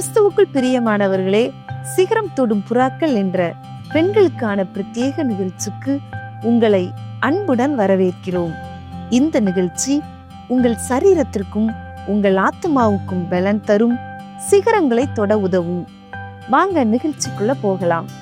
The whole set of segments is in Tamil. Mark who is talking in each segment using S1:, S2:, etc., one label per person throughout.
S1: கிறிஸ்துவுக்குள் பிரியமானவர்களே சிகரம் தொடும் புறாக்கள் என்ற பெண்களுக்கான பிரத்யேக நிகழ்ச்சிக்கு உங்களை அன்புடன் வரவேற்கிறோம். இந்த நிகழ்ச்சி உங்கள் சரீரத்திற்கும் உங்கள் ஆத்மாவுக்கும் பலன் தரும் சிகரங்களை தொட உதவும். வாங்க நிகழ்ச்சிக்குள்ள போகலாம்.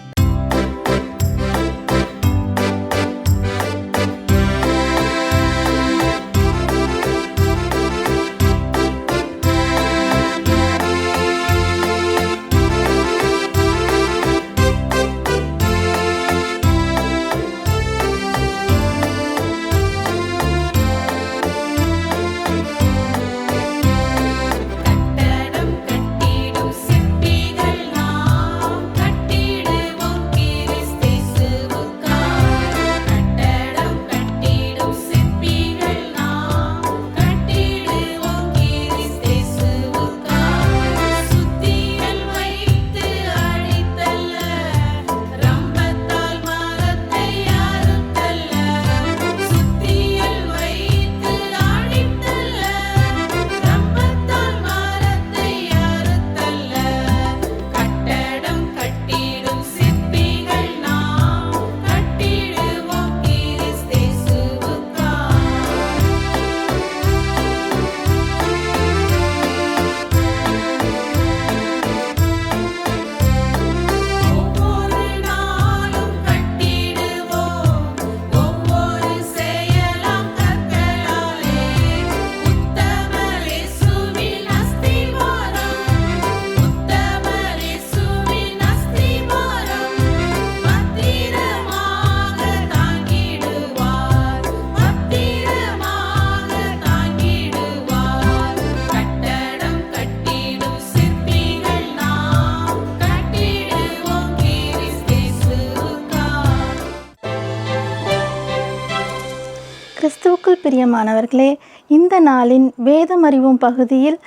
S2: மாணவர்களே இந்த நாளின் வேதம் அறிவும் பகுதியில்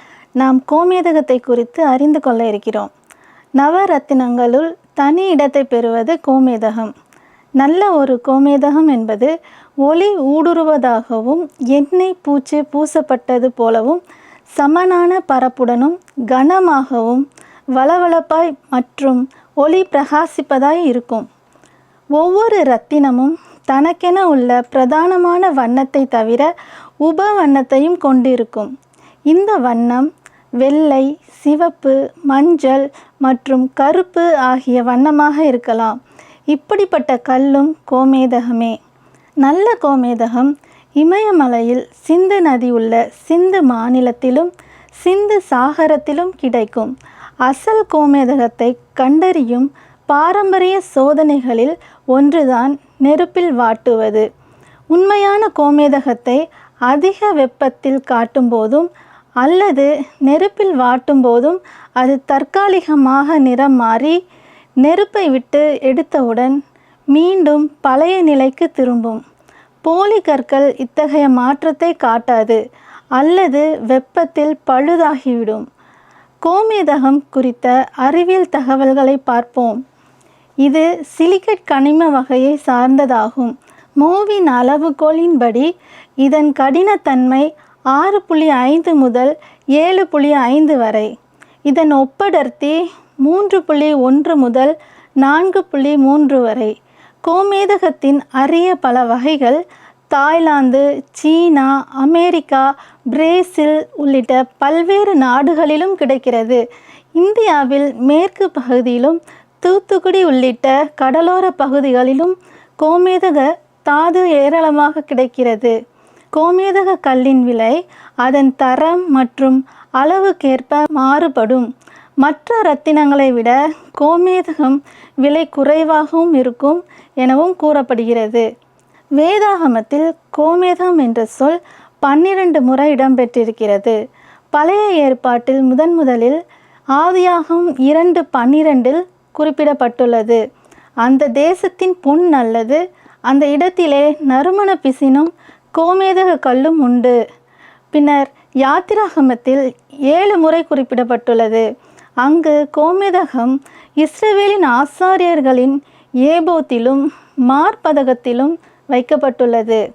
S2: நாம் கோமேதகத்தை குறித்து அறிந்து கொள்ள இருக்கிறோம். நவரத்தினங்களுள் தனி இடத்தை பெறுவது கோமேதகம். நல்ல ஒரு கோமேதகம் என்பது ஒளி ஊடுருவதாகவும் எண்ணெய் பூச்சு பூசப்பட்டது போலவும் சமனான பரப்புடனும் கனமாகவும் வளவளப்பாய் மற்றும் ஒளி பிரகாசிப்பதாய் இருக்கும். ஒவ்வொரு ரத்தினமும் தனக்கென உள்ள பிரதானமான வண்ணத்தை தவிர உப வண்ணத்தையும் கொண்டிருக்கும். இந்த வண்ணம் வெள்ளை சிவப்பு மஞ்சள் மற்றும் கருப்பு ஆகிய வண்ணமாக இருக்கலாம். இப்படிப்பட்ட கல்லும் கோமேதகமே. நல்ல கோமேதகம் இமயமலையில் சிந்து நதி உள்ள சிந்து மாநிலத்திலும் சிந்து சாகரத்திலும் கிடைக்கும். அசல் கோமேதகத்தை கண்டறியும் பாரம்பரிய சோதனைகளில் ஒன்றுதான் நெருப்பில் வாட்டுவது. உண்மையான கோமேதகத்தை அதிக வெப்பத்தில் காட்டும்போதும் அல்லது நெருப்பில் வாட்டும் போதும் அது தற்காலிகமாக நிறம் மாறி நெருப்பை விட்டு எடுத்தவுடன் மீண்டும் பழைய நிலைக்கு திரும்பும். போலி கற்கள் இத்தகைய மாற்றத்தை காட்டாது அல்லது வெப்பத்தில் பழுதாகிவிடும். கோமேதகம் குறித்த அறிவியல் தகவல்களை பார்ப்போம். இது சிலிக்கட் கனிம வகையை சார்ந்ததாகும். மூவின் அளவுகோலின்படி இதன் கடினத்தன்மை ஆறு புள்ளி ஐந்து முதல் ஏழு புள்ளி ஐந்து வரை. இதன் ஒப்படர்த்தி மூன்று புள்ளி ஒன்று முதல் நான்கு புள்ளி மூன்று வரை. கோமேதகத்தின் அரிய பல வகைகள் தாய்லாந்து சீனா அமெரிக்கா பிரேசில் உள்ளிட்ட பல்வேறு நாடுகளிலும் கிடைக்கிறது. இந்தியாவில் மேற்கு பகுதியிலும் தூத்துக்குடி உள்ளிட்ட கடலோர பகுதிகளிலும் கோமேதக தாது ஏராளமாக கிடைக்கிறது. கோமேதக கல்லின் விலை அதன் தரம் மற்றும் அளவுக்கேற்ப மாறுபடும். மற்ற ரத்தினங்களை விட கோமேதகம் விலை குறைவாகவும் இருக்கும் எனவும் கூறப்படுகிறது. வேதாகமத்தில் கோமேதம் என்ற சொல் பன்னிரண்டு முறை இடம்பெற்றிருக்கிறது. பழைய ஏற்பாட்டில் முதன் முதலில் ஆதியாகம் இரண்டு பன்னிரெண்டில் குறிப்பிடப்பட்டுள்ளது. அந்த தேசத்தின் பொன் அல்லது அந்த இடத்திலே நறுமண பிசினும் கோமேதக கல்லும் உண்டு. பின்னர் யாத்திராகமத்தில் ஏழு முறை குறிப்பிடப்பட்டுள்ளது. அங்கு கோமேதகம் இஸ்ரவேலின் ஆசாரியர்களின் ஏபோத்திலும் மார்பதகத்திலும் வைக்கப்பட்டுள்ளது.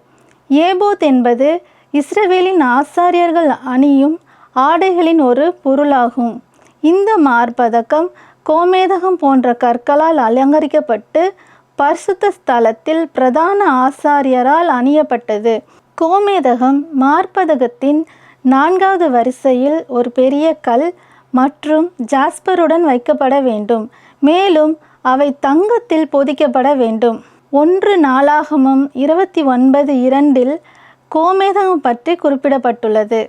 S2: ஏபோத் என்பது இஸ்ரவேலின் ஆசாரியர்கள் அணியும் ஆடைகளின் ஒரு பொருளாகும். இந்த மார்பதக்கம் கோமேதகம் போன்ற கற்களால் அலங்கரிக்கப்பட்டு பரிசுத்த ஸ்தலத்தில் பிரதான ஆசாரியரால் அணியப்பட்டது. கோமேதகம் மார்பதகத்தின் நான்காவது வரிசையில் ஒரு பெரிய கல் மற்றும் ஜாஸ்பருடன் வைக்கப்பட வேண்டும். மேலும் அவை தங்கத்தில் பொதிக்கப்பட வேண்டும். ஒன்று நாளாகமும் இருபத்தி ஒன்பது இரண்டில் கோமேதகம் பற்றி குறிப்பிடப்பட்டுள்ளது.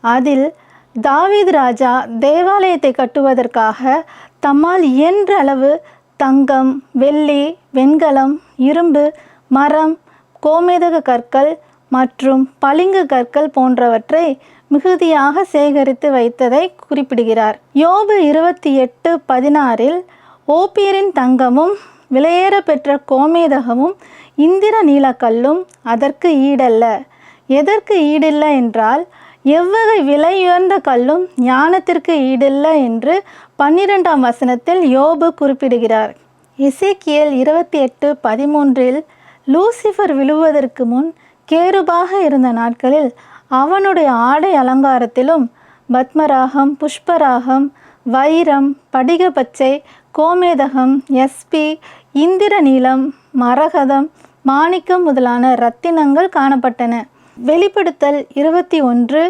S2: அதில் தாவீத் ராஜா தேவாலயத்தை கட்டுவதற்காக தம்மால் இயன்ற அளவு தங்கம் வெள்ளி வெண்கலம் இரும்பு மரம் கோமேதக கற்கள் மற்றும் பளிங்கு கற்கள் போன்றவற்றை மிகுதியாக சேகரித்து வைத்ததை குறிப்பிடுகிறார். யோபு இருபத்தி எட்டு பதினாறில் ஓபியரின் தங்கமும் விலையேற பெற்ற கோமேதகமும் இந்திர நீலக்கல்லும் அதற்கு ஈடல்ல. எதற்கு ஈடில்லை என்றால் எவ்வகை விலையுயர்ந்த கல்லும் ஞானத்திற்கு ஈடில்லை என்று பன்னிரெண்டாம் வசனத்தில் யோபு குறிப்பிடுகிறார். இசைக்கியல் இருபத்தி எட்டு பதிமூன்றில் லூசிஃபர் விழுவதற்கு முன் கேருபாக இருந்த நாட்களில் அவனுடைய ஆடை அலங்காரத்திலும் பத்மராகம் புஷ்பராகம் வைரம் படிக பச்சை கோமேதகம் எஸ்பி இந்திர நீளம் மரகதம் மாணிக்கம் முதலான இரத்தினங்கள் காணப்பட்டன. வெளிப்படுத்தல் இருபத்தி ஒன்று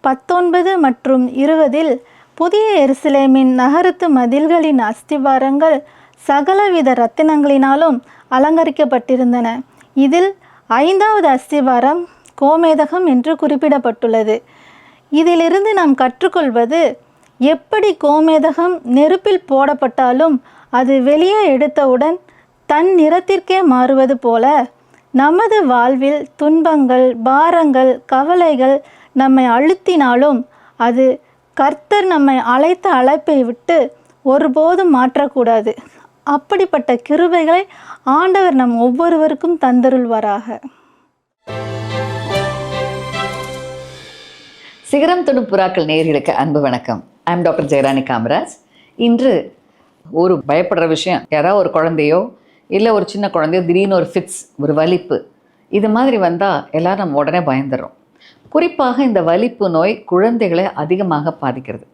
S2: பத்தொன்பது மற்றும் இருபதில் புதிய எருசலேமின் நகரத்து மதில்களின் அஸ்திவாரங்கள் சகலவித இரத்தினங்களினாலும் அலங்கரிக்கப்பட்டிருந்தன. இதில் ஐந்தாவது அஸ்திவாரம் கோமேதகம் என்று குறிப்பிடப்பட்டுள்ளது. இதிலிருந்து நாம் கற்றுக்கொள்வது எப்படி கோமேதகம் நெருப்பில் போடப்பட்டாலும் அது வெளியே எடுத்தவுடன் தன் நிறத்திற்கே மாறுவது போல நமது வாழ்வில் துன்பங்கள் பாரங்கள் கவலைகள் நம்மை அழுத்தினாலும் அது கர்த்தர் நம்மை அழைத்த அழைப்பை விட்டு ஒருபோதும் மாற்றக்கூடாது. அப்படிப்பட்ட கிருபைகளை ஆண்டவர் நம் ஒவ்வொருவருக்கும் தந்தருள்வாராக.
S3: சிகரம் துணுப்புறாக்கள் புறாக்கள் அன்பு வணக்கம். I'm doctor Jayarani Kamaraj. இன்று ஒரு பயப்படுற விஷயம். யாராவது ஒரு குழந்தையோ இல்லை ஒரு சின்ன குழந்தையோ திடீர்னு ஒரு ஃபிட்ஸ் ஒரு வலிப்பு. இது மாதிரி வந்தால் எல்லாரும் நம்ம உடனே பயந்துடுறோம். குறிப்பாக இந்த வலிப்பு நோய் குழந்தைகளை அதிகமாக பாதிக்கிறது.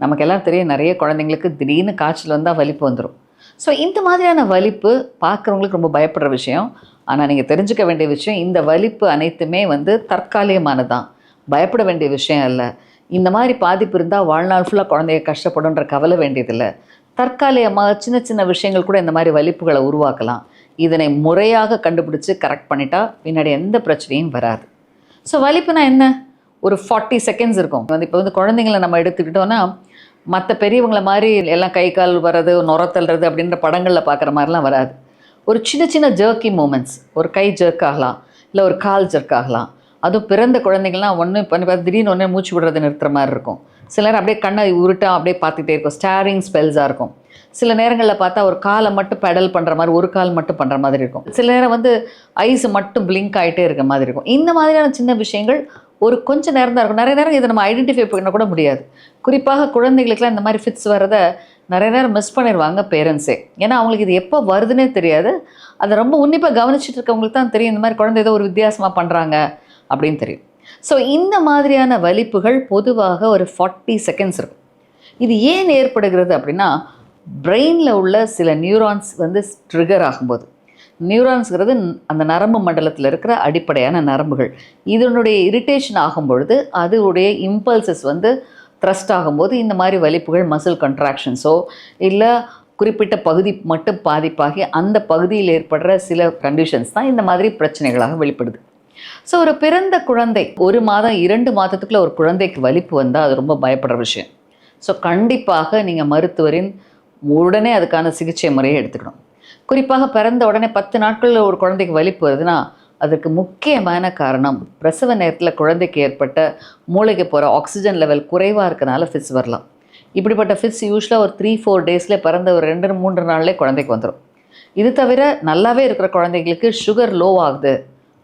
S3: நமக்கு எல்லாம் தெரியும் நிறைய குழந்தைங்களுக்கு திடீர்னு காய்ச்சல் வந்தால் வலிப்பு வந்துடும் ஸோ இந்த மாதிரியான வலிப்பு பார்க்குறவங்களுக்கு ரொம்ப பயப்படுற விஷயம். ஆனால் நீங்கள் தெரிஞ்சுக்க வேண்டிய விஷயம் இந்த வலிப்பு அனைத்துமே வந்து தற்காலிகமானதான் பயப்பட வேண்டிய விஷயம் இல்லை. இந்த மாதிரி பாதிப்பு இருந்தால் வாழ்நாள் ஃபுல்லாக குழந்தைய கஷ்டப்படுன்ற கவலை வேண்டியதில்லை. தற்காலிகமாக சின்ன சின்ன விஷயங்கள் கூட இந்த மாதிரி வலிப்புகளை உருவாக்கலாம். இதனை முறையாக கண்டுபிடிச்சி கரெக்ட் பண்ணிட்டா பின்னாடி எந்த பிரச்சனையும் வராது. ஸோ வலிப்புனா என்ன? ஒரு ஃபார்ட்டி செகண்ட்ஸ் இருக்கும். வந்து இப்போ வந்து குழந்தைங்கள நம்ம எடுத்துக்கிட்டோன்னா மற்ற பெரியவங்கள மாதிரி எல்லாம் கை கால் வர்றது நுரத்தல்றது அப்படின்ற படங்களில் பார்க்குற மாதிரிலாம் வராது. ஒரு சின்ன சின்ன ஜர்க்கி மூமெண்ட்ஸ் ஒரு கை ஜர்க் ஆகலாம் இல்லை ஒரு கால் ஜர்க் ஆகலாம். அதுவும் பிறந்த குழந்தைங்கள்லாம் ஒன்று பண்ணி பார்த்து திடீர்னு ஒன்று மூச்சு விடுறது நிறுத்துற மாதிரி இருக்கும். சில நேரம் அப்படியே கண்ணை உருட்டா அப்படியே பார்த்துட்டே இருக்கும். ஸ்டாரிங் ஸ்பெல்ஸாக இருக்கும். சில நேரங்களில் பார்த்தா ஒரு காலை மட்டும் பெடல் பண்ணுற மாதிரி ஒரு கால் மட்டும் பண்ணுற மாதிரி இருக்கும். சில நேரம் வந்து ஐஸ் மட்டும் பிளிங்க் ஆகிட்டே இருக்க மாதிரி இருக்கும். இந்த மாதிரியான சின்ன விஷயங்கள் ஒரு கொஞ்ச நேரம் தான் இருக்கும். நிறைய நேரம் இதை நம்ம ஐடென்டிஃபை பண்ண கூட முடியாது. குறிப்பாக குழந்தைகளுக்குலாம் இந்த மாதிரி ஃபிட்ஸ் வரத நிறைய நேரம் மிஸ் பண்ணிடுவாங்க பேரண்ட்ஸே ஏன்னா அவங்களுக்கு இது எப்போ வருதுன்னே தெரியாது. அதை ரொம்ப உன்னிப்பாக கவனிச்சிட்டு இருக்கவங்களுக்கு தான் தெரியும் இந்த மாதிரி குழந்தை ஏதோ ஒரு வித்தியாசமாக பண்ணுறாங்க அப்படின்னு தெரியும். ஸோ இந்த மாதிரியான வலிப்புகள் பொதுவாக ஒரு ஃபார்ட்டி செகண்ட்ஸ் இருக்கும். இது ஏன் ஏற்படுகிறது அப்படின்னா பிரெயினில் உள்ள சில நியூரான்ஸ் வந்து ட்ரிகர் ஆகும்போது. நியூரான்ஸ்ங்கிறது அந்த நரம்பு மண்டலத்தில் இருக்கிற அடிப்படையான நரம்புகள். இதனுடைய இரிட்டேஷன் ஆகும் பொழுது அதனுடைய இம்பல்சஸ் வந்து த்ரஸ்ட் ஆகும்போது இந்த மாதிரி வலிப்புகள் மசில் கண்ட்ராக்ஷன்ஸோ இல்லை குறிப்பிட்ட பகுதி மட்டும் பாதிப்பாகி அந்த பகுதியில் ஏற்படுற சில கண்டிஷன்ஸ் தான் இந்த மாதிரி பிரச்சனைகளாக வெளிப்படுது. ஸோ ஒரு பிறந்த குழந்தை ஒரு மாதம் இரண்டு மாதத்துக்குள்ள ஒரு குழந்தைக்கு வலிப்பு வந்தால் அது ரொம்ப பயப்படுற விஷயம். ஸோ கண்டிப்பாக நீங்கள் மருத்துவரின் உடனே அதுக்கான சிகிச்சை முறையை எடுத்துக்கணும். குறிப்பாக பிறந்த உடனே பத்து நாட்களில் ஒரு குழந்தைக்கு வலிப்பு வருதுன்னா அதற்கு முக்கியமான காரணம் பிரசவ நேரத்தில் குழந்தைக்கு ஏற்பட்ட மூளைக்கு போகிற ஆக்சிஜன் லெவல் குறைவாக இருக்கனால ஃபிட்ஸ் வரலாம். இப்படிப்பட்ட ஃபிஸ் யூஸ்வலாக ஒரு த்ரீ ஃபோர் டேஸில் பிறந்த ஒரு ரெண்டு மூன்று நாள்லேயே குழந்தைக்கு வந்துடும் இது தவிர நல்லாவே இருக்கிற குழந்தைங்களுக்கு சுகர் லோ ஆகுது.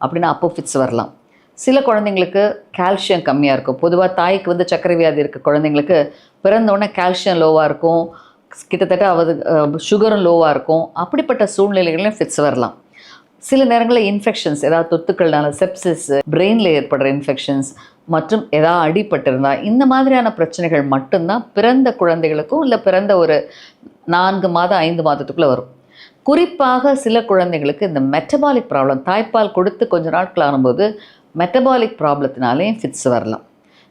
S3: அப்படின்னா அப்போ ஃபிட்ஸ் வரலாம். சில குழந்தைங்களுக்கு கால்சியம் கம்மியாக இருக்கும். பொதுவாக தாய்க்கு வந்து சர்க்கரை வியாதி இருக்க குழந்தைங்களுக்கு பிறந்தோடனே கால்சியம் லோவாக இருக்கும். கிட்டத்தட்ட அவது சுகரும் லோவாக இருக்கும். அப்படிப்பட்ட சூழ்நிலைகளையும் ஃபிட்ஸ் வரலாம். சில நேரங்களில் இன்ஃபெக்ஷன்ஸ் ஏதாவது தொத்துக்கள்னால செப்சிஸ் பிரெயினில் ஏற்படுற இன்ஃபெக்ஷன்ஸ் மற்றும் ஏதாவது அடிபட்டிருந்தா இந்த மாதிரியான பிரச்சனைகள் மட்டும்தான் பிறந்த குழந்தைகளுக்கும் இல்லை பிறந்த ஒரு நான்கு மாதம் ஐந்து மாதத்துக்குள்ளே வரும். குறிப்பாக சில குழந்தைகளுக்கு இந்த மெட்டபாலிக் ப்ராப்ளம் தாய்ப்பால் கொடுத்து கொஞ்ச நாட்கள் ஆகும்போது மெட்டபாலிக் ப்ராப்ளத்தினாலேயும் ஃபிட்ஸ் வரலாம்.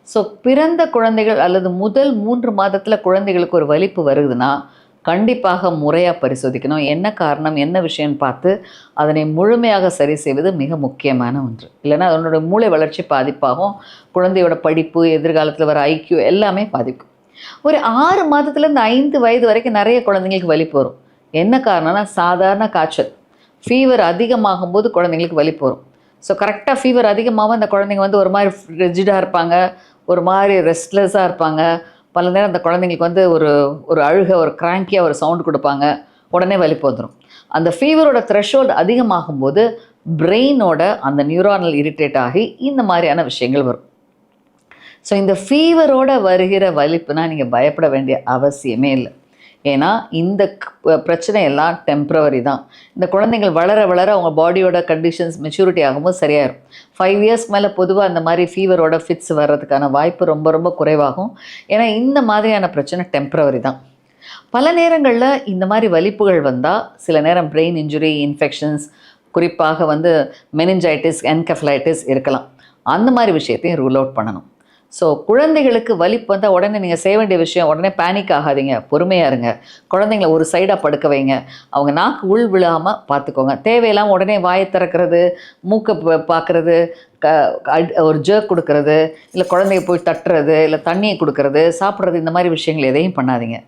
S3: ஸோ பிறந்த குழந்தைகள் அல்லது முதல் மூன்று மாதத்தில் குழந்தைகளுக்கு ஒரு வலிப்பு வருதுன்னா கண்டிப்பாக முறையாக பரிசோதிக்கணும். என்ன காரணம் என்ன விஷயம்னு பார்த்து அதனை முழுமையாக சரி செய்வது மிக முக்கியமான ஒன்று. இல்லைன்னா அதனோட மூளை வளர்ச்சி பாதிப்பாகும் குழந்தையோட படிப்பு எதிர்காலத்தில் வர ஐக்கியூ எல்லாமே பாதிக்கும். ஒரு ஆறு மாதத்துலேருந்து ஐந்து வயது வரைக்கும் நிறைய குழந்தைங்களுக்கு வலிப்பு வரும். என்ன காரணம்னா சாதாரண காய்ச்சல். ஃபீவர் அதிகமாகும் போது குழந்தைங்களுக்கு வலி போகும் ஸோ கரெக்டாக ஃபீவர் அதிகமாகவும் அந்த குழந்தைங்க வந்து ஒரு மாதிரி ரிஜிடாக இருப்பாங்க ஒரு மாதிரி ரெஸ்ட்லெஸ்ஸாக இருப்பாங்க. பல நேரம் அந்த குழந்தைங்களுக்கு வந்து ஒரு ஒரு அழுக ஒரு கிராங்கியாக ஒரு சவுண்டு கொடுப்பாங்க. உடனே வலி போந்துடும் அந்த ஃபீவரோட த்ரெஷோல்டு அதிகமாகும் போது பிரெயினோட அந்த நியூரானல் இரிட்டேட் ஆகி இந்த மாதிரியான விஷயங்கள் வரும். ஸோ இந்த ஃபீவரோட வருகிற வலிப்புனா நீங்கள் பயப்பட வேண்டிய அவசியமே இல்லை. ஏன்னா இந்த பிரச்சனை எல்லாம் டெம்ப்ரவரி தான். இந்த குழந்தைகள் வளர வளர அவங்க பாடியோட கண்டிஷன்ஸ் மெச்சூரிட்டி ஆகும்போது சரியாயிரும். ஃபைவ் இயர்ஸ்க்கு மேலே பொதுவாக அந்த மாதிரி ஃபீவரோட ஃபிட்ஸ் வர்றதுக்கான வாய்ப்பு ரொம்ப ரொம்ப குறைவாகும். ஏன்னா இந்த மாதிரியான பிரச்சனை டெம்ப்ரவரி தான். பல நேரங்களில் இந்த மாதிரி வலிப்புகள் வந்தால் சில நேரம் பிரெயின் இன்ஜுரி இன்ஃபெக்ஷன்ஸ் குறிப்பாக வந்து மெனிஞ்சைட்டிஸ் என்கெஃப்லைட்டிஸ் இருக்கலாம். அந்த மாதிரி விஷயத்தையும் ரூல் அவுட் பண்ணணும். ஸோ குழந்தைகளுக்கு வலிப்பு வந்தால் உடனே நீங்கள் செய்ய வேண்டிய விஷயம் உடனே பேனிக் ஆகாதீங்க. பொறுமையாக இருங்க. குழந்தைங்கள ஒரு சைடாக படுக்க வைங்க. அவங்க நாக்கு உள் விழாமல் பார்த்துக்கோங்க. தேவையில்லாமல் உடனே வாயை திறக்கிறது மூக்கை பார்க்குறது க ஒரு ஜர்க் கொடுக்கறது இல்லை குழந்தைய போய் தட்டுறது இல்லை தண்ணியை கொடுக்கறது சாப்பிட்றது இந்த மாதிரி விஷயங்கள் எதையும் பண்ணாதீங்க.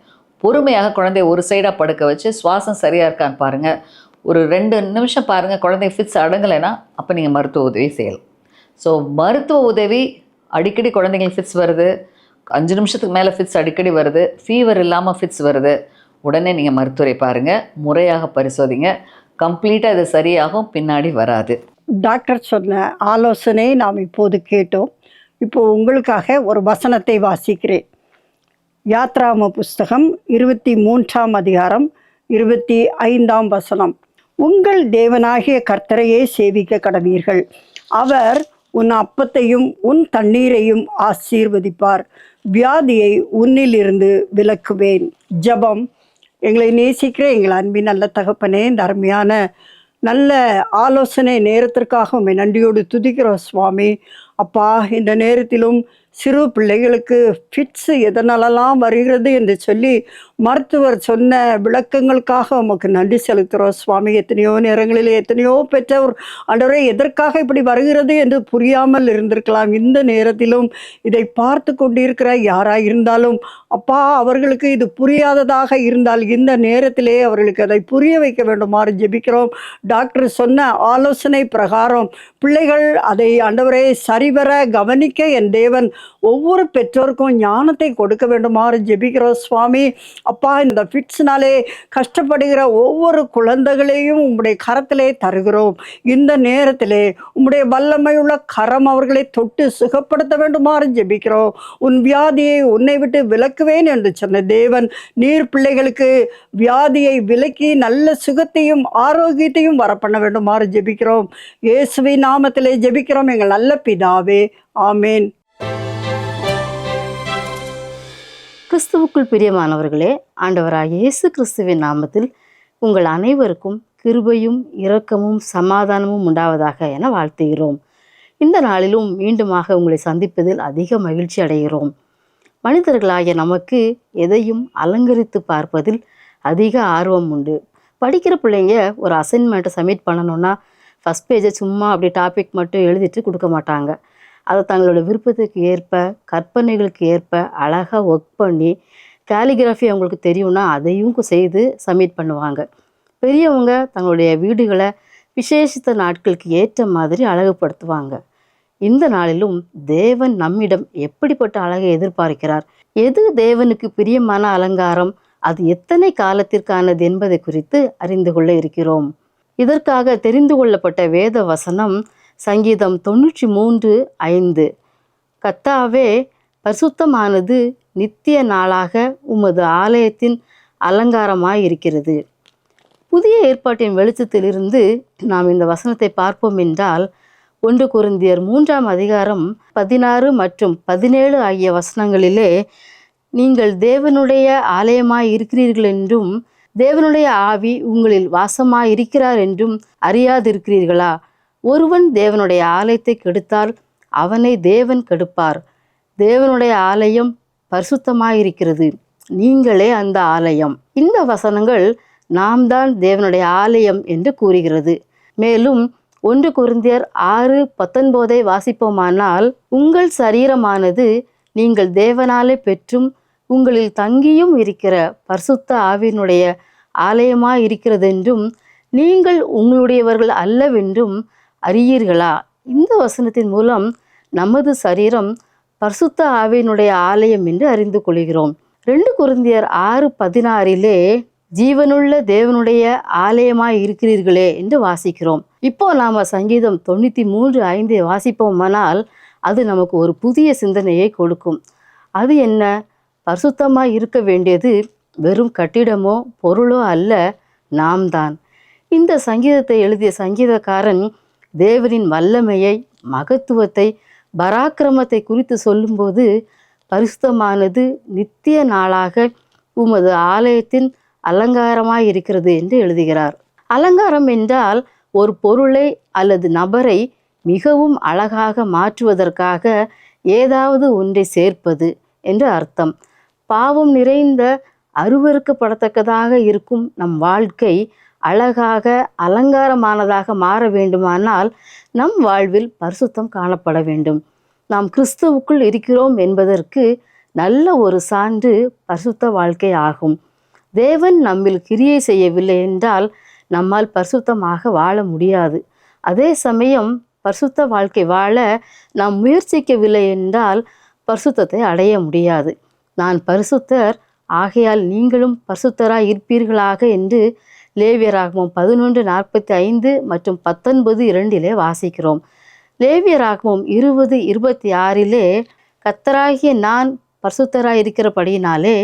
S3: பொறுமையாக குழந்தைய ஒரு சைடாக படுக்க வச்சு சுவாசம் சரியாக இருக்கான்னு பாருங்கள் ஒரு ரெண்டு நிமிஷம் பாருங்கள் குழந்தை ஃபிட்ஸ் அடங்கலைன்னா அப்போ நீங்கள் மருத்துவ உதவி செய்யலாம். ஸோ மருத்துவ உதவி அடிக்கடி குழந்தைங்களுக்கு ஃபிட்ஸ் வருது. அஞ்சு நிமிஷத்துக்கு மேலே ஃபிட்ஸ் அடிக்கடி வருது. ஃபீவர் இல்லாமல் ஃபிட்ஸ் வருது. உடனே நீங்கள் மருத்துவரை பாருங்கள் முறையாக பரிசோதிங்க. கம்ப்ளீட்டாக இது சரியாகும் பின்னாடி வராது.
S4: டாக்டர் சொன்ன ஆலோசனை நாம் இப்போது கேட்டோம். இப்போ உங்களுக்காக ஒரு வசனத்தை வாசிக்கிறேன். யாத்ராம புஸ்தகம் இருபத்தி மூன்றாம் அதிகாரம் இருபத்தி ஐந்தாம் வசனம். உங்கள் தேவனாகிய கர்த்தரையே சேவிக்க கடவீர்கள். அவர் உன் அப்பத்தையும் உன் தண்ணீரையும் ஆசீர்வதிப்பார். வியாதியை உன்னிலிருந்து விலக்குவேன். ஜெபம். எங்களை நேசிக்கிற எங்கள் அன்பின் நல்ல தகப்பனே இந்த அருமையான நல்ல ஆலோசனை நேரத்திற்காக உண்மை நன்றியோடு துதிக்கிறோம் சுவாமி. அப்பா இந்த நேரத்திலும் சிறு பிள்ளைகளுக்கு ஃபிட்ஸு எதனாலலாம் வருகிறது என்று சொல்லி மருத்துவர் சொன்ன விளக்கங்களுக்காக உமக்கு நன்றி செலுத்துகிறோம் சுவாமி எத்தனையோ நேரங்களில் எத்தனையோ பெற்றோர் ஆண்டவரே எதற்காக இப்படி வருகிறது என்று புரியாமல் இருந்திருக்கலாம். இந்த நேரத்திலும் இதை பார்த்து கொண்டிருக்கிற யாராக இருந்தாலும் அப்பா அவர்களுக்கு இது புரியாததாக இருந்தால் இந்த நேரத்திலே அவர்களுக்கு அதை புரிய வைக்க வேண்டுமாறு ஜெபிக்கிறோம். டாக்டர் சொன்ன ஆலோசனை பிரகாரம் பிள்ளைகள் அதை அண்டவரை சரிவர கவனிக்க என் தேவன் ஒவ்வொரு பெற்றோருக்கும் ஞானத்தை கொடுக்க வேண்டுமாறு ஜெபிக்கிறோம் சுவாமி. அப்பா இந்த ஃபிட்ஸ்னாலே கஷ்டப்படுகிற ஒவ்வொரு குழந்தைகளையும் உங்களுடைய கரத்திலே தருகிறோம். இந்த நேரத்திலே உங்களுடைய வல்லமையுள்ள கரம் அவர்களை தொட்டு சுகப்படுத்த வேண்டுமாறு ஜெபிக்கிறோம். உன் வியாதியை உன்னை விட்டு விலக்குவேன் என்று சொன்ன தேவன் நீர் பிள்ளைகளுக்கு வியாதியை விலக்கி நல்ல சுகத்தையும் ஆரோக்கியத்தையும் வரப்பண்ண வேண்டுமாறு ஜெபிக்கிறோம். இயேசுவை நாமத்திலே ஜெபிக்கிறோம். எங்கள் நல்ல பிதாவே ஆமேன்.
S5: கிறிஸ்துவுக்குள் பிரியமானவர்களே ஆண்டவராக இயேசு கிறிஸ்துவின் நாமத்தில் உங்கள் அனைவருக்கும் கிருபையும் இரக்கமும் சமாதானமும் உண்டாவதாக என வாழ்த்துகிறோம். இந்த நாளிலும் மீண்டுமாக உங்களை சந்திப்பதில் அதிக மகிழ்ச்சி அடைகிறோம். மனிதர்களாகிய நமக்கு எதையும் அலங்கரித்து பார்ப்பதில் அதிக ஆர்வம் உண்டு. படிக்கிற பிள்ளைங்க ஒரு அசைன்மெண்ட்டை சப்மிட் பண்ணணும்னா ஃபஸ்ட் பேஜை சும்மா அப்படி டாபிக் மட்டும் எழுதிட்டு கொடுக்க மாட்டாங்க. அதை தங்களோட விருப்பத்துக்கு ஏற்ப கற்பனைகளுக்கு ஏற்ப அழகாக ஒர்க் பண்ணி கேலிகிராஃபி அவங்களுக்கு தெரியும்னா அதையும் செய்து சப்மிட் பண்ணுவாங்க. பெரியவங்க தங்களுடைய வீடுகளை விசேஷித்த நாட்களுக்கு ஏற்ற மாதிரி அழகுபடுத்துவாங்க. இந்த நாளிலும் தேவன் நம்மிடம் எப்படிப்பட்ட அழகை எதிர்பார்க்கிறார்? எது தேவனுக்கு பிரியமான அலங்காரம்? அது எத்தனை காலத்திற்கானது என்பதை குறித்து அறிந்து கொள்ள இருக்கிறோம். இதற்காக தெரிந்து கொள்ளப்பட்ட வேத வசனம் சங்கீதம் தொண்ணூற்றி மூன்று ஐந்து. கத்தாவே பரிசுத்தமானது நித்திய நாளாக உமது ஆலயத்தின் அலங்காரமாய் இருக்கிறது புதிய ஏற்பாட்டின் வெளிச்சத்திலிருந்து நாம் இந்த வசனத்தை பார்ப்போம் என்றால் ஒன்று குருந்தியர் மூன்றாம் அதிகாரம் பதினாறு மற்றும் பதினேழு ஆகிய வசனங்களிலே நீங்கள் தேவனுடைய ஆலயமாய் இருக்கிறீர்கள் என்றும் தேவனுடைய ஆவி உங்களில் வாசமாய் இருக்கிறார் என்றும் அறியாதிருக்கிறீர்களா? ஒருவன் தேவனுடைய ஆலயத்தை கெடுத்தால் அவனை தேவன் கெடுப்பார். தேவனுடைய ஆலயம் பரிசுத்தமாயிருக்கிறது. நீங்களே அந்த ஆலயம். இந்த வசனங்கள் நாம் தான் தேவனுடைய ஆலயம் என்று கூறுகிறது. மேலும் ஒன்று குருந்தியர் ஆறு பத்தொன்பதை வாசிப்போமானால் உங்கள் சரீரமானது நீங்கள் தேவனாலே பெற்றும் உங்களில் தங்கியும் இருக்கிற பரிசுத்த ஆவியினுடைய ஆலயமாய் இருக்கிறதென்றும் நீங்கள் உங்களுடையவர்கள் அல்லவென்றும் அறியீர்களா? இந்த வசனத்தின் மூலம் நமது சரீரம் பரிசுத்த ஆவியினுடைய ஆலயம் என்று அறிந்து கொள்கிறோம். ரெண்டு குருந்தியர் ஆறு பதினாறிலே ஜீவனுள்ள தேவனுடைய ஆலயமாய் இருக்கிறீர்களே என்று வாசிக்கிறோம். இப்போ நாம சங்கீதம் தொண்ணூற்றி மூன்று ஐந்தை வாசிப்போமானால் அது நமக்கு ஒரு புதிய சிந்தனையை கொடுக்கும். அது என்ன? பரிசுத்தமாய் இருக்க வேண்டியது வெறும் கட்டிடமோ பொருளோ அல்ல நாம் தான் இந்த சங்கீதத்தை எழுதிய சங்கீதக்காரன் தேவனின் வல்லமையை மகத்துவத்தை பராக்கிரமத்தை குறித்து சொல்லும்போது பரிசுத்தமானது நித்திய நாளாக உமது ஆலயத்தின் அலங்காரமாய் இருக்கிறது என்று எழுதுகிறார். அலங்காரம் என்றால் ஒரு பொருளை அல்லது நபரை மிகவும் அழகாக மாற்றுவதற்காக ஏதாவது ஒன்றை சேர்ப்பது என்று அர்த்தம். பாவம் நிறைந்த அருவருக்கப்படத்தக்கதாக இருக்கும் நம் வாழ்க்கை அழகாக அலங்காரமானதாக மாற வேண்டுமானால் நம் வாழ்வில் பரிசுத்தம் காணப்பட வேண்டும். நாம் கிறிஸ்துவுக்குள் இருக்கிறோம் என்பதற்கு நல்ல ஒரு சான்று பரிசுத்த வாழ்க்கை ஆகும். தேவன் நம்மில் கிரியை செய்யவில்லை என்றால் நம்மால் பரிசுத்தமாக வாழ முடியாது. அதே சமயம் பரிசுத்த வாழ்க்கை வாழ நாம் முயற்சிக்கவில்லை என்றால் பரிசுத்தத்தை அடைய முடியாது. நான் பரிசுத்தர் ஆகையால் நீங்களும் பரிசுத்தராய் இருப்பீர்களாக என்று லேவியராகமம் பதினொன்று நாற்பத்தி ஐந்து மற்றும் பத்தொன்பது இரண்டிலே வாசிக்கிறோம். லேவியராகமம் இருபது இருபத்தி ஆறிலே கத்தராகிய நான் பரிசுத்தராக இருக்கிறபடியினாலே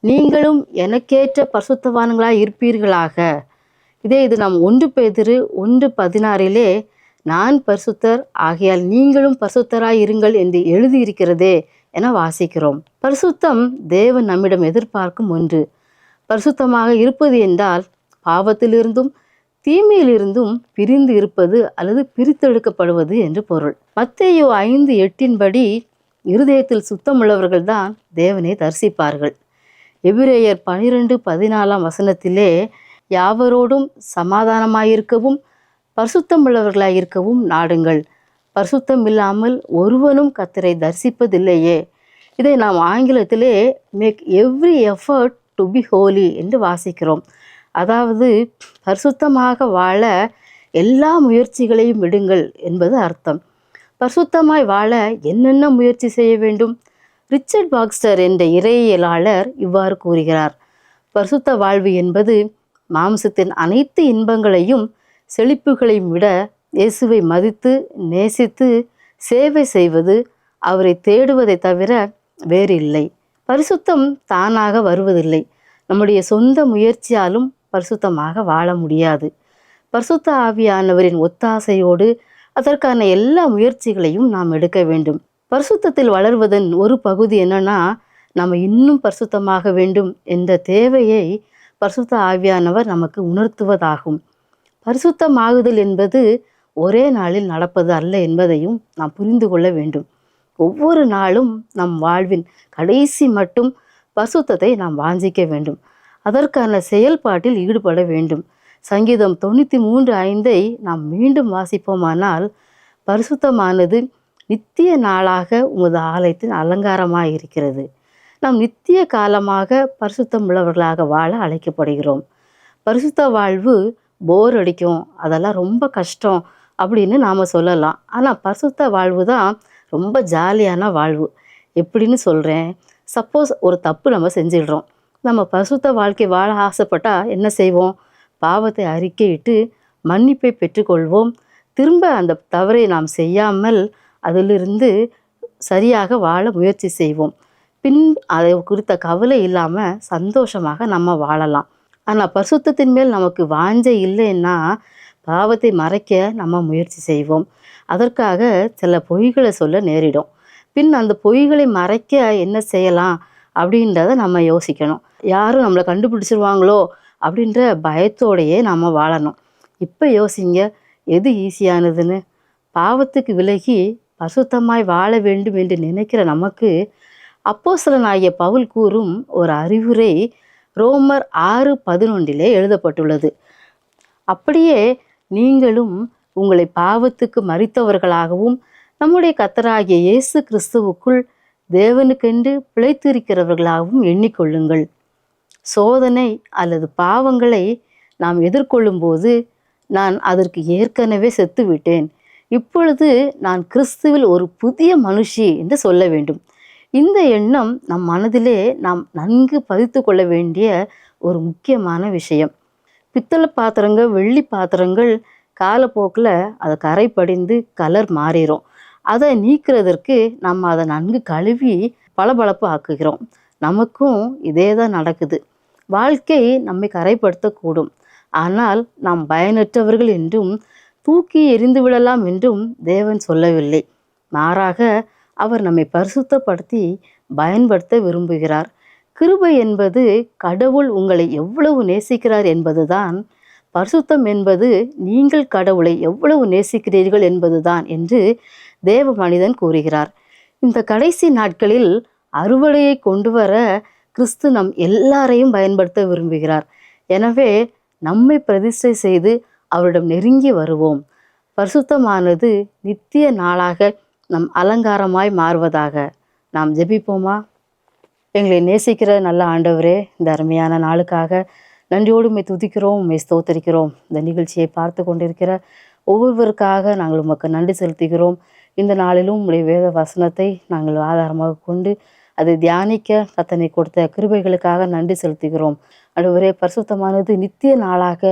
S5: நீங்களும் எனக்கேற்ற பரிசுத்தவான்களாக இருப்பீர்களாக. இதே இது நாம் ஒன்று பேதிரு ஒன்று பதினாறிலே நான் பரிசுத்தர் ஆகையால் நீங்களும் பரிசுத்தராய் இருங்கள் என்று எழுதியிருக்கிறதே என வாசிக்கிறோம். பரிசுத்தம் தேவன் நம்மிடம் எதிர்பார்க்கும் ஒன்று. பரிசுத்தமாக இருப்பது என்றால் பாவத்திலிருந்தும் தீமையிலிருந்தும் பிரிந்து இருப்பது அல்லது பிரித்தெடுக்கப்படுவது என்று பொருள். மத்தையோ ஐந்து எட்டின்படி இருதயத்தில் சுத்தமுள்ளவர்கள்தான் தேவனை தரிசிப்பார்கள். எபிரேயர் பனிரெண்டு பதினாலாம் வசனத்திலே யாவரோடும் சமாதானமாயிருக்கவும் பரிசுத்தமுள்ளவர்களாயிருக்கவும் நாடுங்கள். பரிசுத்தம் இல்லாமல் ஒருவனும் கத்தரை தரிசிப்பதில்லையே. இதை நாம் ஆங்கிலத்திலே make every effort to be holy என்று வாசிக்கிறோம். அதாவது பரிசுத்தமாக வாழ எல்லா முயற்சிகளையும் விடுங்கள் என்பது அர்த்தம். பரிசுத்தமாய் வாழ என்னென்ன முயற்சி செய்ய வேண்டும்? ரிச்சர்ட் பாக்ஸ்டர் என்ற இறையியலாளர் இவ்வாறு கூறுகிறார். பரிசுத்த வாழ்வு என்பது மாம்சத்தின் அனைத்து இன்பங்களையும் செழிப்புகளையும் விட இயேசுவை மதித்து நேசித்து சேவை செய்வது அவரை தேடுவதை தவிர வேறில்லை. பரிசுத்தம் தானாக வருவதில்லை. நம்முடைய சொந்த முயற்சியாலும் பரிசுத்தமாக வாழ முடியாது. பரிசுத்த ஆவியானவரின் ஒத்தாசையோடு அதற்கான எல்லா முயற்சிகளையும் நாம் எடுக்க வேண்டும். பரிசுத்தத்தில் வளர்வதன் ஒரு பகுதி என்னன்னா நம்ம இன்னும் பரிசுத்தமாக வேண்டும் என்ற தேவையை பரிசுத்த ஆவியானவர் நமக்கு உணர்த்துவதாகும். பரிசுத்தமாகுதல் என்பது ஒரே நாளில் நடப்பது அல்ல என்பதையும் நாம் புரிந்து கொள்ள வேண்டும். ஒவ்வொரு நாளும் நம் வாழ்வின் கடைசி மட்டும் பரிசுத்தத்தை நாம் வாஞ்சிக்க வேண்டும். அதற்கான செயல்பாட்டில் ஈடுபட வேண்டும். சங்கீதம் தொண்ணூற்றி மூன்று ஐந்தை நாம் மீண்டும் வாசிப்போமானால் பரிசுத்தமானது நித்திய நாளாக உமது ஆலயத்தின் அலங்காரமாக இருக்கிறது நாம் நித்திய காலமாக பரிசுத்தம் உள்ளவர்களாக வாழ அழைக்கப்படுகிறோம். பரிசுத்த வாழ்வு போர் அடிக்கும் அதெல்லாம் ரொம்ப கஷ்டம் அப்படின்னு நாம் சொல்லலாம். ஆனால் பரிசுத்த வாழ்வு தான் ரொம்ப ஜாலியான வாழ்வு. எப்படின்னு சொல்கிறேன் சப்போஸ் ஒரு தப்பு நம்ம செஞ்சிடுறோம். நம்ம பரிசுத்த வாழ்க்கை வாழ ஆசைப்பட்டால் என்ன செய்வோம்? பாவத்தை அறிக்கையிட்டு மன்னிப்பை பெற்றுக்கொள்வோம். திரும்ப அந்த தவறை நாம் செய்யாமல் அதிலிருந்து சரியாக வாழ முயற்சி செய்வோம். பின் அதை குறித்த கவலை இல்லாமல் சந்தோஷமாக நம்ம வாழலாம். ஆனால் பரிசுத்தத்தின் மேல் நமக்கு வாஞ்சை இல்லைன்னா பாவத்தை மறைக்க நம்ம முயற்சி செய்வோம். அதற்காக சில பொய்களை சொல்ல நேரிடும். பின் அந்த பொய்களை மறைக்க என்ன செய்யலாம்? அப்படின்றத நம்ம யோசிக்கணும். யாரும் நம்மளை கண்டுபிடிச்சிருவாங்களோ அப்படின்ற பயத்தோடையே நம்ம வாழணும். இப்போ யோசிங்க எது ஈஸியானதுன்னு? பாவத்துக்கு விலகி பரிசுத்தமாய் வாழ வேண்டும் என்று நினைக்கிற நமக்கு அப்போஸ்தலனாகிய பவுல் கூறும் ஒரு அறிவுரை ரோமர் ஆறு பதினொன்றிலே எழுதப்பட்டுள்ளது. அப்படியே நீங்களும் உங்களை பாவத்துக்கு மறித்தவர்களாகவும் நம்முடைய கத்தராகிய இயேசு கிறிஸ்துவுக்குள் தேவனுக்கென்று பிழைத்திருக்கிறவர்களாகவும் எண்ணிக்கொள்ளுங்கள். சோதனை அல்லது பாவங்களை நாம் எதிர்கொள்ளும்போது நான் அதற்கு ஏற்கனவே செத்துவிட்டேன். இப்பொழுது நான் கிறிஸ்துவில் ஒரு புதிய மனுஷி என்று சொல்ல வேண்டும். இந்த எண்ணம் நம் மனதிலே நாம் நன்கு பதித்து கொள்ள வேண்டிய ஒரு முக்கியமான விஷயம். பித்தளை பாத்திரங்கள் வெள்ளி பாத்திரங்கள் காலப்போக்கில் அதை கரை படிந்து கலர் மாறிடும் அதை நீக்கிறதற்கு நம்ம அதை நன்கு கழுவி பளபளப்பு ஆக்குகிறோம். நமக்கும் இதே தான் நடக்குது. வாழ்க்கை நம்மை கரைப்படுத்தக்கூடும். ஆனால் நாம் பயனற்றவர்கள் என்றும் தூக்கி எரிந்து விடலாம் என்றும் தேவன் சொல்லவில்லை. மாறாக அவர் நம்மை பரிசுத்தப்படுத்தி பயன்படுத்த விரும்புகிறார். கிருபை என்பது கடவுள் உங்களை எவ்வளவு நேசிக்கிறார் என்பதுதான். பரிசுத்தம் என்பது நீங்கள் கடவுளை எவ்வளவு நேசிக்கிறீர்கள் என்பதுதான் என்று தேவ மனிதன் கூறுகிறார். இந்த கடைசி நாட்களில் அறுவடையை கொண்டு வர கிறிஸ்து நம் எல்லாரையும் பயன்படுத்த விரும்புகிறார். எனவே நம்மை பிரதிஷ்டை செய்து அவரிடம் நெருங்கி வருவோம். பரிசுத்தமானது நித்திய நாளாக நம் அலங்காரமாய் மாறுவதாக நாம் ஜெபிப்போமா? எங்களை நேசிக்கிற நல்ல ஆண்டவரே இந்த அருமையான நாளுக்காக நன்றியோடு உண்மை துதிக்கிறோம் உண்மை ஸ்தோத்தரிக்கிறோம். இந்த நிகழ்ச்சியை பார்த்து கொண்டிருக்கிற ஒவ்வொருவருக்காக நாங்கள் உமக்கு நன்றி செலுத்துகிறோம். இந்த நாளிலும் உங்களுடைய வேத வசனத்தை நாங்கள் ஆதாரமாக கொண்டு அதை தியானிக்க கத்தனை கொடுத்த கிருபைகளுக்காக நன்றி செலுத்துகிறோம். ஆண்டவரே பரிசுத்தமானது நித்திய நாளாக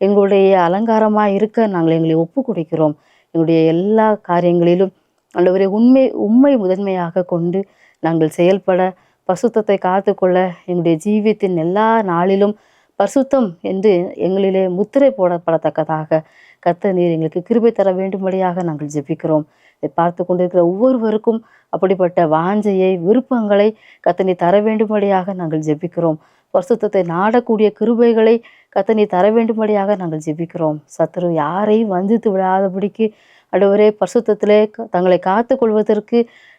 S5: எங்களுடைய அலங்காரமாக இருக்க நாங்கள் எங்களை ஒப்பு கொடுக்கிறோம் எங்களுடைய எல்லா காரியங்களிலும் ஆண்டவரே உண்மை உண்மை முதன்மையாக கொண்டு நாங்கள் செயல்பட பரிசுத்தத்தை காத்துக்கொள்ள எங்களுடைய ஜீவியத்தின் எல்லா நாளிலும் பரிசுத்தம் என்று எங்களிலே முத்திரை போடப்படத்தக்கதாக கத்த நீர் எங்களுக்கு கிருபை தர வேண்டும்படியாக நாங்கள் ஜெபிக்கிறோம். இதை பார்த்து கொண்டிருக்கிற ஒவ்வொருவருக்கும் அப்படிப்பட்ட வாஞ்சையை விருப்பங்களை கத்தனை தர வேண்டும்படியாக நாங்கள் ஜெபிக்கிறோம். பரிசுத்தத்தை நாடக்கூடிய கிருபைகளை கத்தனை தர வேண்டும்படியாக நாங்கள் ஜெபிக்கிறோம். சத்துரு யாரையும் வஞ்சித்து விடாதபடிக்கு அடுவரே பரிசுத்தத்திலே தங்களை காத்து கொள்வதற்கு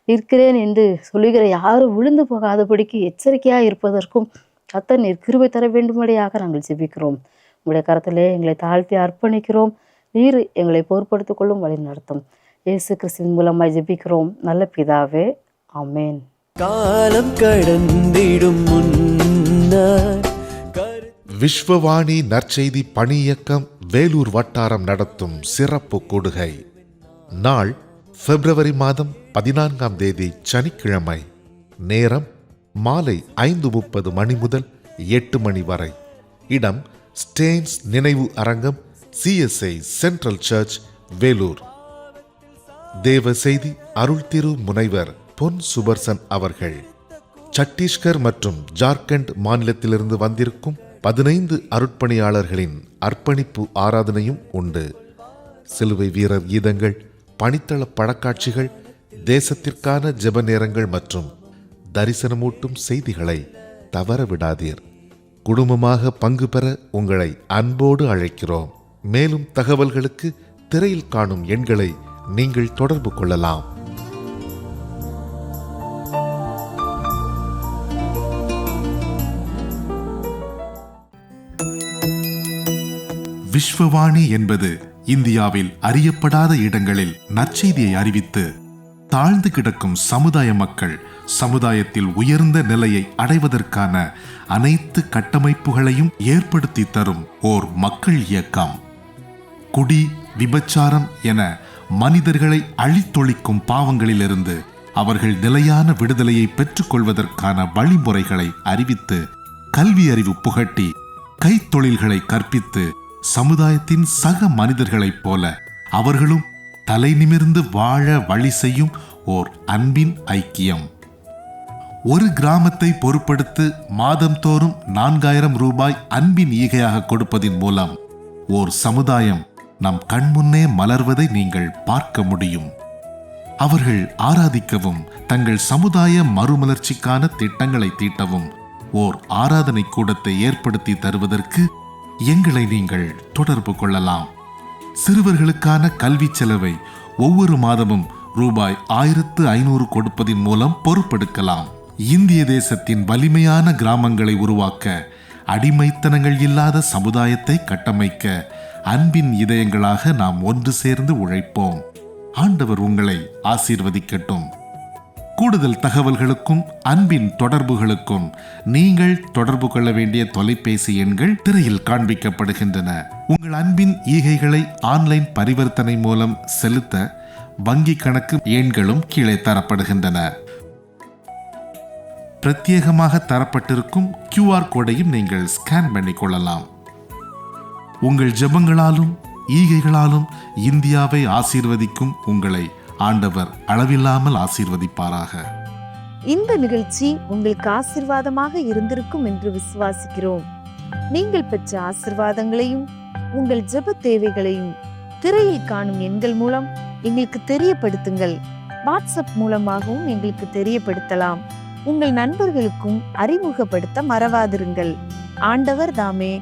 S5: நிற்கிறேன் என்று சொல்லுகிற யாரும் விழுந்து போகாதபடிக்கு எச்சரிக்கையாக இருப்பதற்கும் கத்தன் நீர் கிருபை தர வேண்டும்படியாக நாங்கள் ஜெபிக்கிறோம். உங்களுடைய கரத்திலே எங்களை தாழ்த்தி அர்ப்பணிக்கிறோம். நீர் எங்களை பொருட்படுத்திக் கொள்ளும் வழி நடத்தும். இயேசு கிறிஸ்துவின் மூலமாய் ஜெபிக்கிறோம். நல்ல பிதாவே ஆமென்.
S6: காலம் கடந்திடும்
S7: விஸ்வவாணி நற்செய்தி பணியக்கம் வேலூர் வட்டாரம் நடத்தும் சிறப்பு கொடுகை. நாள் பிப்ரவரி மாதம் பதினான்காம் தேதி சனிக்கிழமை. நேரம் மாலை ஐந்து முப்பது மணி முதல் எட்டு மணி வரை. இடம் ஸ்டேன்ஸ் நினைவு அரங்கம் சிஎஸ்ஐ சென்ட்ரல் சர்ச் வேலூர். தேவ செய்தி அருள் திரு முனைவர் பொன் சுபர்சன் அவர்கள். சத்தீஸ்கர் மற்றும் ஜார்க்கண்ட் மாநிலத்திலிருந்து வந்திருக்கும் பதினைந்து அருட்பணியாளர்களின் அர்ப்பணிப்பு ஆராதனையும் உண்டு. சிலுவை வீரர் கீதங்கள் பணித்தள படக்காட்சிகள் தேசத்திற்கான ஜெப நேரங்கள் மற்றும் தரிசனமூட்டும் செய்திகளை தவற விடாதீர். குடும்பமாக பங்கு பெற உங்களை அன்போடு அழைக்கிறோம். மேலும் தகவல்களுக்கு திரையில் காணும் எண்களை நீங்கள் தொடர்பு கொள்ளலாம்.
S8: விஸ்வவாணி என்பது இந்தியாவில் அறியப்படாத இடங்களில் நற்செய்தியை அறிவித்து தாழ்ந்து கிடக்கும் சமுதாய மக்கள் சமுதாயத்தில் உயர்ந்த நிலையை அடைவதற்கான அனைத்து கட்டமைப்புகளையும் ஏற்படுத்தி தரும் ஓர் மக்கள் இயக்கம். குடி விபச்சாரம் என மனிதர்களை அழித்தொழிக்கும் பாவங்களிலிருந்து அவர்கள் நிலையான விடுதலையை பெற்றுக்கொள்வதற்கான வழிமுறைகளை அறிவித்து கல்வி அறிவு புகட்டி கைத்தொழில்களை கற்பித்து சமுதாயத்தின் சக மனிதர்களைப் போல அவர்களும் தலை நிமிர்ந்து வாழ வழி செய்யும் ஓர் அன்பின் ஐக்கியம். ஒரு கிராமத்தை பொருட்படுத்து மாதம்தோறும் நான்காயிரம் ரூபாய் அன்பின் ஈகையாக கொடுப்பதின் மூலம் ஓர் சமுதாயம் நம் கண்முன்னே மலர்வதை நீங்கள் பார்க்க முடியும். அவர்கள் ஆராதிக்கவும் தங்கள் சமுதாய மறுமலர்ச்சிக்கான திட்டங்களை தீட்டவும் ஓர் ஆராதனை கூடத்தை ஏற்படுத்தி தருவதற்கு எங்களை நீங்கள் தொடர்பு கொள்ளலாம். சிறுவர்களுக்கான கல்வி செலவை ஒவ்வொரு மாதமும் ரூபாய் ஆயிரத்து ஐநூறு கொடுப்பதின் மூலம் பொறுப்பெடுக்கலாம் இந்திய தேசத்தின் வலிமையான கிராமங்களை உருவாக்க அடிமைத்தனங்கள் இல்லாத சமுதாயத்தை கட்டமைக்க அன்பின் இதயங்களாக நாம் ஒன்று சேர்ந்து உழைப்போம். ஆண்டவர் உங்களை ஆசீர்வதிக்கட்டும். கூடுதல் தகவல்களுக்கும் அன்பின் தொடர்புகளுக்கும் நீங்கள் தொடர்பு கொள்ள வேண்டிய தொலைபேசி எண்கள் திரையில் காண்பிக்கப்படுகின்றன. உங்கள் அன்பின் ஈகைகளை ஆன்லைன் பரிவர்த்தனை மூலம் செலுத்த வங்கி கணக்கு எண்களும் கீழே தரப்படுகின்றன. பிரத்யேகமாக தரப்பட்டிருக்கும் கியூஆர் கோடையும் நீங்கள் ஸ்கேன் பண்ணிக்கொள்ளலாம். கொள்ளலாம் உங்கள் ஜெபங்களாலும் ஈகைகளாலும் இந்தியாவை ஆசீர்வதிக்கும் உங்களை ஆண்டவர் அளவில்லாமல் ஆசீர்வதிப்பாராக.
S9: இந்த நிகழ்ச்சி உங்களுக்கு ஆசிர்வாதமாக இருந்திருக்கும் என்று விசுவாசிக்கிறோம். நீங்கள் பெற்ற ஆசிர்வாதங்களையும் உங்கள் ஜெப தேவைகளையும் திரையில் காணும் எண்கள் மூலம் எங்களுக்கு தெரியப்படுத்துங்கள். வாட்ஸ்அப் மூலமாகவும் எங்களுக்கு தெரியப்படுத்தலாம். உங்கள் நண்பர்களுக்கும் அறிமுகப்படுத்த மறவாதிருங்கள். ஆண்டவர் தாமே